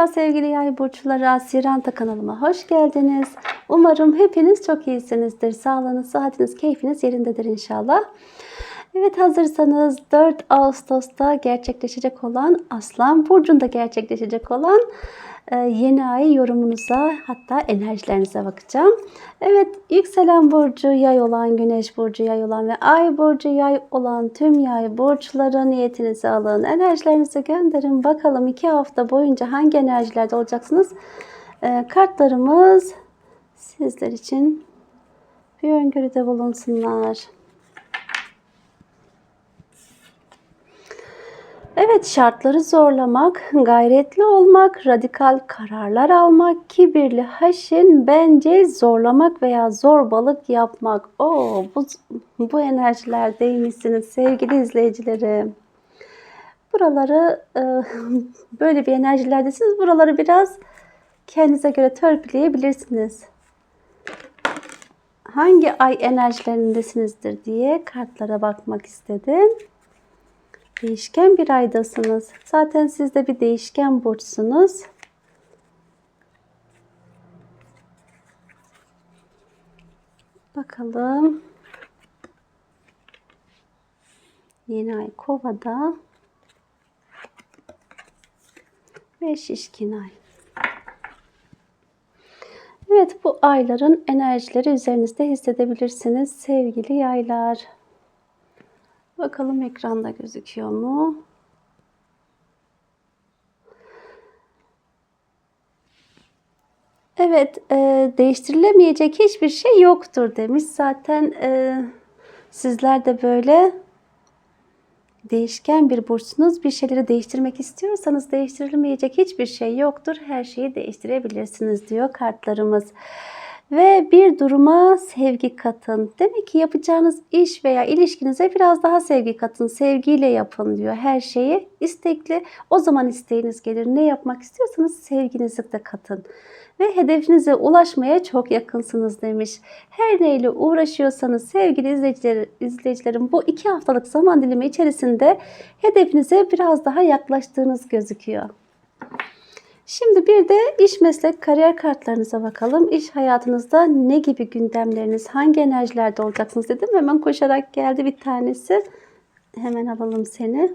Merhaba sevgili yay burçları Asiranta kanalıma hoş geldiniz. Umarım hepiniz çok iyisinizdir. Sağlığınız, sıhhatiniz, keyfiniz yerindedir inşallah. Evet hazırsanız 4 Ağustos'ta gerçekleşecek olan Aslan Burcu'nda gerçekleşecek olan yeni ay yorumunuza hatta enerjilerinize bakacağım. Evet yükselen burcu yay olan, güneş burcu yay olan ve ay burcu yay olan tüm yay burçları niyetinizi alın. Enerjilerinizi gönderin. Bakalım iki hafta boyunca hangi enerjilerde olacaksınız? E, kartlarımız sizler için bir öngörüde bulunsunlar. Evet şartları zorlamak, gayretli olmak, radikal kararlar almak, kibirli, haşin, bence zorlamak veya zorbalık yapmak. Oo, bu, bu enerjilerdeymişsiniz sevgili izleyicilerim. Buraları e, böyle bir enerjilerdesiniz. Buraları biraz kendinize göre törpüleyebilirsiniz. Hangi ay enerjilerindesinizdir diye kartlara bakmak istedim. Değişken bir aydasınız. Zaten siz de bir değişken burçsunuz. Bakalım. Yeni ay kovada. Ve şişkin ay. Evet bu ayların enerjileri üzerinizde hissedebilirsiniz sevgili yaylar. Bakalım ekranda gözüküyor mu? Evet, e, değiştirilemeyecek hiçbir şey yoktur demiş. Zaten e, sizler de böyle değişken bir burçsunuz. Bir şeyleri değiştirmek istiyorsanız değiştirilemeyecek hiçbir şey yoktur. Her şeyi değiştirebilirsiniz diyor kartlarımız. Ve bir duruma sevgi katın. Demek ki yapacağınız iş veya ilişkinize biraz daha sevgi katın. Sevgiyle yapın diyor her şeyi. istekli. O zaman isteğiniz gelir. Ne yapmak istiyorsanız sevginizi de katın. Ve hedefinize ulaşmaya çok yakınsınız demiş. Her neyle uğraşıyorsanız sevgili izleyiciler, izleyicilerim bu iki haftalık zaman dilimi içerisinde hedefinize biraz daha yaklaştığınız gözüküyor. Şimdi bir de iş meslek kariyer kartlarınıza bakalım. İş hayatınızda ne gibi gündemleriniz, hangi enerjilerde olacaksınız dedim. Hemen koşarak geldi bir tanesi. Hemen alalım seni.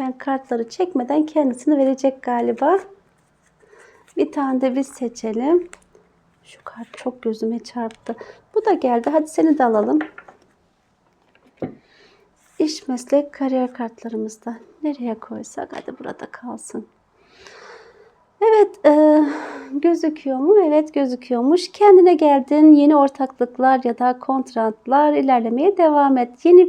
Ben kartları çekmeden kendisini verecek galiba. Bir tane de biz seçelim. Şu kart çok gözüme çarptı. Bu da geldi. Hadi seni de alalım. İş, meslek, kariyer kartlarımızda nereye koysak hadi burada kalsın. Evet, e, gözüküyor mu? Evet, gözüküyormuş. Kendine geldin, yeni ortaklıklar ya da kontratlar ilerlemeye devam et. Yeni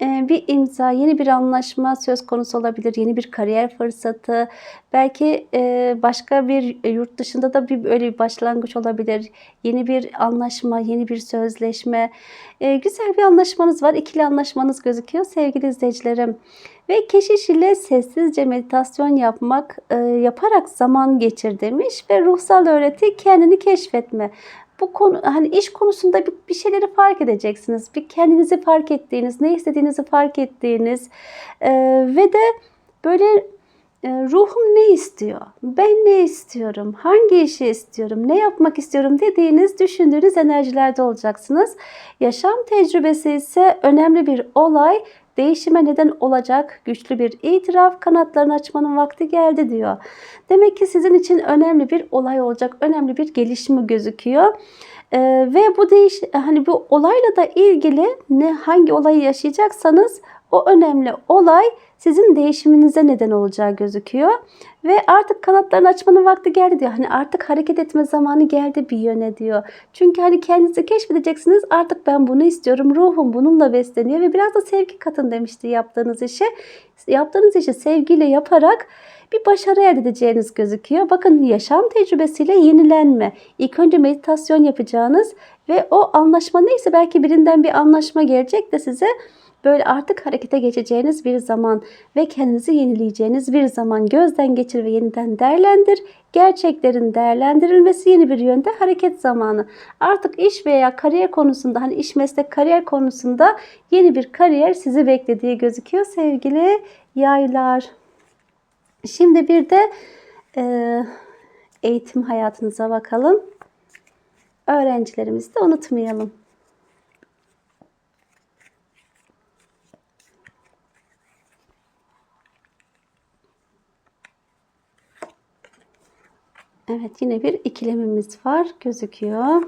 bir imza, yeni bir anlaşma söz konusu olabilir. Yeni bir kariyer fırsatı. Belki e, başka bir e, yurt dışında da bir öyle bir başlangıç olabilir. Yeni bir anlaşma, yeni bir sözleşme. Güzel bir anlaşmanız var. İkili anlaşmanız gözüküyor sevgili izleyicilerim. Ve keşiş ile sessizce meditasyon yapmak, yaparak zaman geçir demiş ve ruhsal öğreti kendini keşfetme bu konu hani iş konusunda bir, bir şeyleri fark edeceksiniz. Bir kendinizi fark ettiğiniz, ne istediğinizi fark ettiğiniz e, ve de böyle ruhum ne istiyor? Ben ne istiyorum? Hangi işi istiyorum? Ne yapmak istiyorum dediğiniz, düşündüğünüz enerjilerde olacaksınız. Yaşam tecrübesi ise önemli bir olay değişime neden olacak güçlü bir itiraf kanatlarını açmanın vakti geldi diyor. Demek ki sizin için önemli bir olay olacak, önemli bir gelişme gözüküyor. Ee, ve bu değiş hani bu olayla da ilgili ne hangi olayı yaşayacaksanız o önemli olay sizin değişiminize neden olacağı gözüküyor. Ve artık kanatlarını açmanın vakti geldi diyor. Hani artık hareket etme zamanı geldi bir yöne diyor. Çünkü hani kendinizi keşfedeceksiniz. Artık ben bunu istiyorum. Ruhum bununla besleniyor ve biraz da sevgi katın demişti yaptığınız işe. Yaptığınız işi sevgiyle yaparak bir başarı elde edeceğiniz gözüküyor. Bakın yaşam tecrübesiyle yenilenme. İlk önce meditasyon yapacağınız ve o anlaşma neyse belki birinden bir anlaşma gelecek de size Böyle artık harekete geçeceğiniz bir zaman ve kendinizi yenileyeceğiniz bir zaman gözden geçir ve yeniden değerlendir. Gerçeklerin değerlendirilmesi yeni bir yönde hareket zamanı. Artık iş veya kariyer konusunda hani iş meslek kariyer konusunda yeni bir kariyer sizi beklediği gözüküyor sevgili yaylar. Şimdi bir de e, eğitim hayatınıza bakalım. Öğrencilerimizi de unutmayalım. Evet yine bir ikilemimiz var gözüküyor.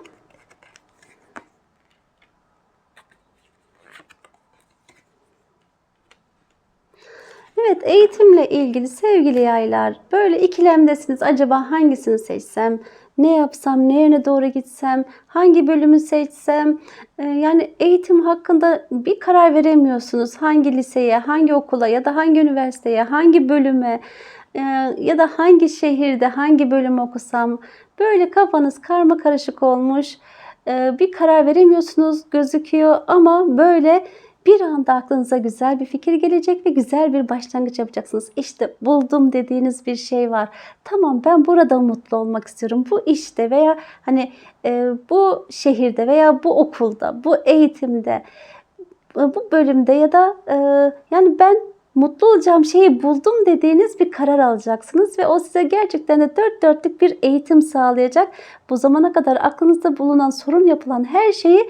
Evet eğitimle ilgili sevgili yaylar böyle ikilemdesiniz. Acaba hangisini seçsem? Ne yapsam? Ne yöne doğru gitsem? Hangi bölümü seçsem? Ee, yani eğitim hakkında bir karar veremiyorsunuz. Hangi liseye, hangi okula ya da hangi üniversiteye, hangi bölüme ya da hangi şehirde hangi bölümü okusam? Böyle kafanız karma karışık olmuş. Ee, bir karar veremiyorsunuz gözüküyor ama böyle bir anda aklınıza güzel bir fikir gelecek ve güzel bir başlangıç yapacaksınız. İşte buldum dediğiniz bir şey var. Tamam ben burada mutlu olmak istiyorum. Bu işte veya hani e, bu şehirde veya bu okulda, bu eğitimde, e, bu bölümde ya da e, yani ben mutlu olacağım şeyi buldum dediğiniz bir karar alacaksınız ve o size gerçekten de dört dörtlük bir eğitim sağlayacak. Bu zamana kadar aklınızda bulunan sorun yapılan her şeyi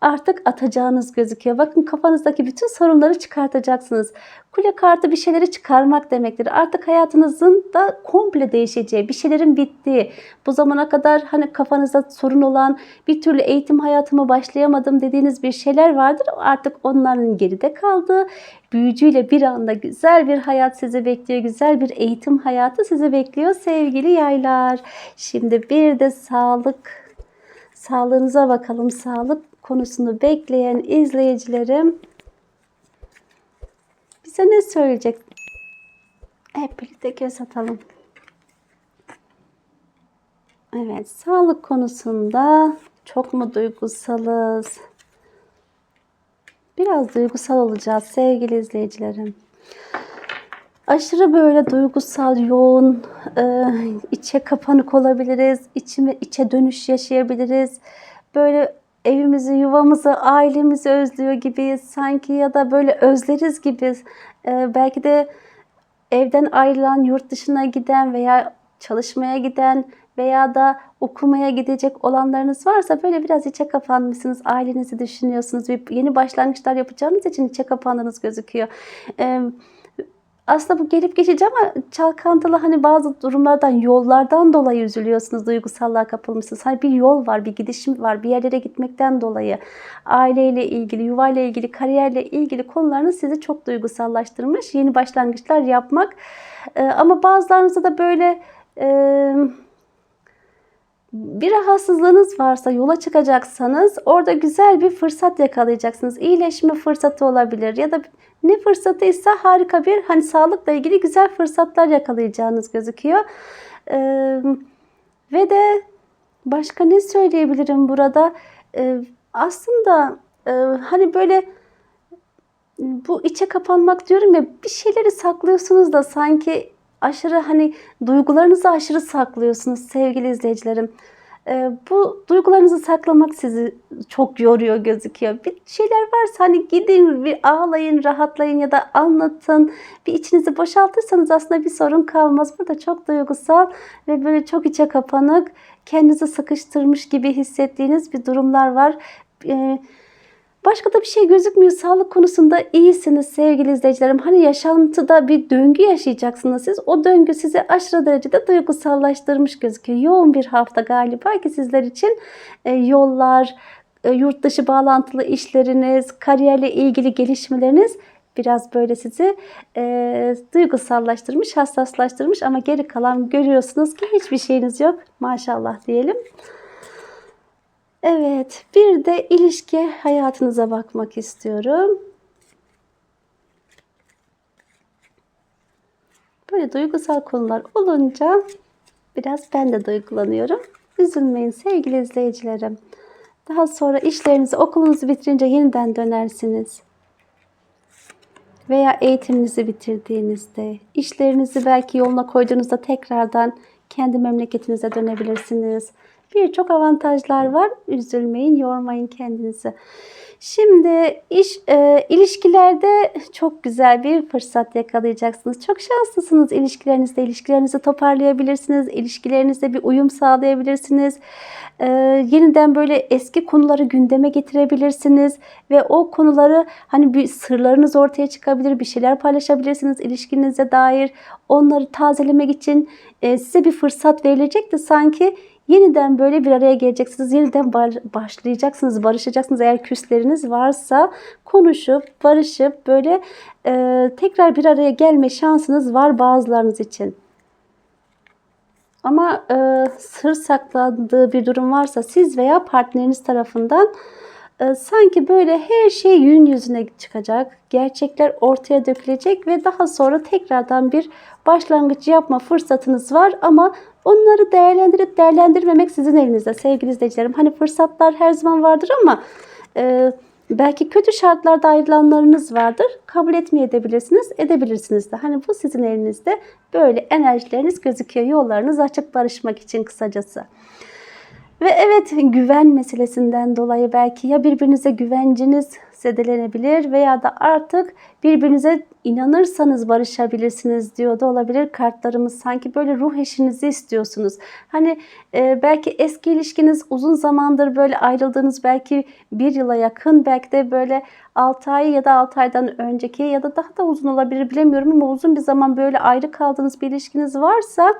artık atacağınız gözüküyor. Bakın kafanızdaki bütün sorunları çıkartacaksınız. Kule kartı bir şeyleri çıkarmak demektir. Artık hayatınızın da komple değişeceği, bir şeylerin bittiği, bu zamana kadar hani kafanızda sorun olan, bir türlü eğitim hayatıma başlayamadım dediğiniz bir şeyler vardır. Artık onların geride kaldığı, büyücüyle bir anda güzel bir hayat sizi bekliyor. Güzel bir eğitim hayatı sizi bekliyor sevgili yaylar. Şimdi bir de sağlık Sağlığınıza bakalım. Sağlık konusunu bekleyen izleyicilerim bize ne söyleyecek? Hep birlikte göz atalım. Evet, sağlık konusunda çok mu duygusalız? Biraz duygusal olacağız sevgili izleyicilerim. Aşırı böyle duygusal, yoğun, e, içe kapanık olabiliriz, içime, içe dönüş yaşayabiliriz. Böyle evimizi, yuvamızı, ailemizi özlüyor gibiyiz sanki ya da böyle özleriz gibi. E, belki de evden ayrılan, yurt dışına giden veya çalışmaya giden veya da okumaya gidecek olanlarınız varsa böyle biraz içe kapanmışsınız. Ailenizi düşünüyorsunuz. Bir yeni başlangıçlar yapacağınız için içe kapandığınız gözüküyor. Ee, aslında bu gelip geçici ama çalkantılı hani bazı durumlardan, yollardan dolayı üzülüyorsunuz, duygusallığa kapılmışsınız. Hani bir yol var, bir gidişim var, bir yerlere gitmekten dolayı aileyle ilgili, yuvayla ilgili, kariyerle ilgili konularınız sizi çok duygusallaştırmış. Yeni başlangıçlar yapmak. Ee, ama bazılarınızda da böyle... bir rahatsızlığınız varsa yola çıkacaksanız orada güzel bir fırsat yakalayacaksınız. İyileşme fırsatı olabilir ya da ne fırsatıysa harika bir hani sağlıkla ilgili güzel fırsatlar yakalayacağınız gözüküyor. Ee, ve de başka ne söyleyebilirim burada? Ee, aslında e, hani böyle bu içe kapanmak diyorum ya bir şeyleri saklıyorsunuz da sanki aşırı hani duygularınızı aşırı saklıyorsunuz sevgili izleyicilerim. Ee, bu duygularınızı saklamak sizi çok yoruyor gözüküyor. Bir şeyler varsa hani gidin bir ağlayın, rahatlayın ya da anlatın. Bir içinizi boşaltırsanız aslında bir sorun kalmaz. Burada çok duygusal ve böyle çok içe kapanık, kendinizi sıkıştırmış gibi hissettiğiniz bir durumlar var. Ee, Başka da bir şey gözükmüyor. Sağlık konusunda iyisiniz sevgili izleyicilerim. Hani yaşantıda bir döngü yaşayacaksınız siz. O döngü sizi aşırı derecede duygusallaştırmış gözüküyor. Yoğun bir hafta galiba ki sizler için e, yollar, e, yurt dışı bağlantılı işleriniz, kariyerle ilgili gelişmeleriniz biraz böyle sizi e, duygusallaştırmış, hassaslaştırmış ama geri kalan görüyorsunuz ki hiçbir şeyiniz yok. Maşallah diyelim. Evet, bir de ilişki hayatınıza bakmak istiyorum. Böyle duygusal konular olunca biraz ben de duygulanıyorum. Üzülmeyin sevgili izleyicilerim. Daha sonra işlerinizi, okulunuzu bitirince yeniden dönersiniz. Veya eğitiminizi bitirdiğinizde, işlerinizi belki yoluna koyduğunuzda tekrardan kendi memleketinize dönebilirsiniz Birçok avantajlar var. Üzülmeyin, yormayın kendinizi. Şimdi iş e, ilişkilerde çok güzel bir fırsat yakalayacaksınız. Çok şanslısınız ilişkilerinizde. İlişkilerinizi toparlayabilirsiniz. İlişkilerinizde bir uyum sağlayabilirsiniz. E, yeniden böyle eski konuları gündeme getirebilirsiniz ve o konuları hani bir sırlarınız ortaya çıkabilir, bir şeyler paylaşabilirsiniz ilişkinize dair. Onları tazelemek için e, size bir fırsat verilecek de sanki yeniden böyle bir araya geleceksiniz. Yeniden başlayacaksınız, barışacaksınız. Eğer küsleriniz varsa konuşup, barışıp böyle e, tekrar bir araya gelme şansınız var bazılarınız için. Ama e, sır saklandığı bir durum varsa siz veya partneriniz tarafından e, sanki böyle her şey gün yüzüne çıkacak. Gerçekler ortaya dökülecek ve daha sonra tekrardan bir başlangıç yapma fırsatınız var ama onları değerlendirip değerlendirmemek sizin elinizde sevgili izleyicilerim. Hani fırsatlar her zaman vardır ama e, belki kötü şartlarda ayrılanlarınız vardır. Kabul etmeyebilirsiniz, edebilirsiniz de. Hani bu sizin elinizde. Böyle enerjileriniz gözüküyor. Yollarınız açık barışmak için kısacası. Ve evet güven meselesinden dolayı belki ya birbirinize güvenciniz zedelenebilir veya da artık birbirinize inanırsanız barışabilirsiniz diyor da olabilir kartlarımız. Sanki böyle ruh eşinizi istiyorsunuz. Hani e, belki eski ilişkiniz uzun zamandır böyle ayrıldığınız belki bir yıla yakın belki de böyle 6 ay ya da 6 aydan önceki ya da daha da uzun olabilir bilemiyorum ama uzun bir zaman böyle ayrı kaldığınız bir ilişkiniz varsa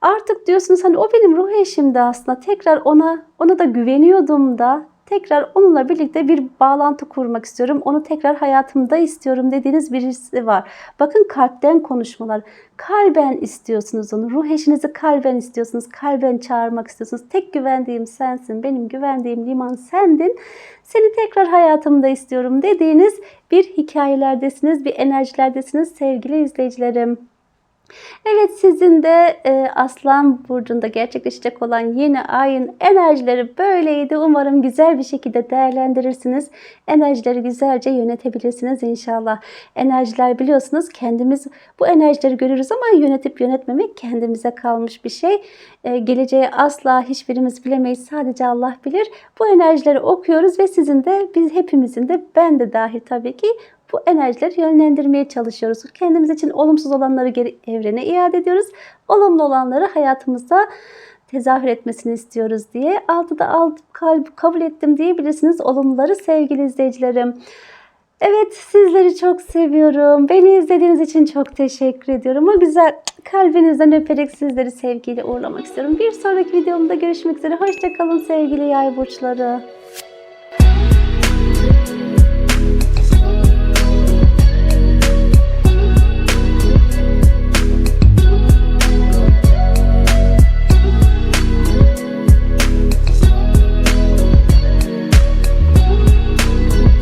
Artık diyorsunuz hani o benim ruh eşimdi aslında. Tekrar ona ona da güveniyordum da tekrar onunla birlikte bir bağlantı kurmak istiyorum. Onu tekrar hayatımda istiyorum dediğiniz birisi var. Bakın kalpten konuşmalar. Kalben istiyorsunuz onu. Ruh eşinizi kalben istiyorsunuz. Kalben çağırmak istiyorsunuz. Tek güvendiğim sensin. Benim güvendiğim liman sendin. Seni tekrar hayatımda istiyorum dediğiniz bir hikayelerdesiniz, bir enerjilerdesiniz sevgili izleyicilerim. Evet sizin de e, Aslan Burcu'nda gerçekleşecek olan yeni ayın enerjileri böyleydi. Umarım güzel bir şekilde değerlendirirsiniz. Enerjileri güzelce yönetebilirsiniz inşallah. Enerjiler biliyorsunuz kendimiz bu enerjileri görürüz ama yönetip yönetmemek kendimize kalmış bir şey. E, geleceği asla hiçbirimiz bilemeyiz. Sadece Allah bilir. Bu enerjileri okuyoruz ve sizin de biz hepimizin de ben de dahil tabii ki bu enerjileri yönlendirmeye çalışıyoruz. Kendimiz için olumsuz olanları geri evrene iade ediyoruz. Olumlu olanları hayatımızda tezahür etmesini istiyoruz diye. Altıda alt kalp kabul ettim diyebilirsiniz olumluları sevgili izleyicilerim. Evet sizleri çok seviyorum. Beni izlediğiniz için çok teşekkür ediyorum. O güzel kalbinizden öperek sizleri sevgiyle uğurlamak istiyorum. Bir sonraki videomda görüşmek üzere. Hoşçakalın sevgili yay burçları.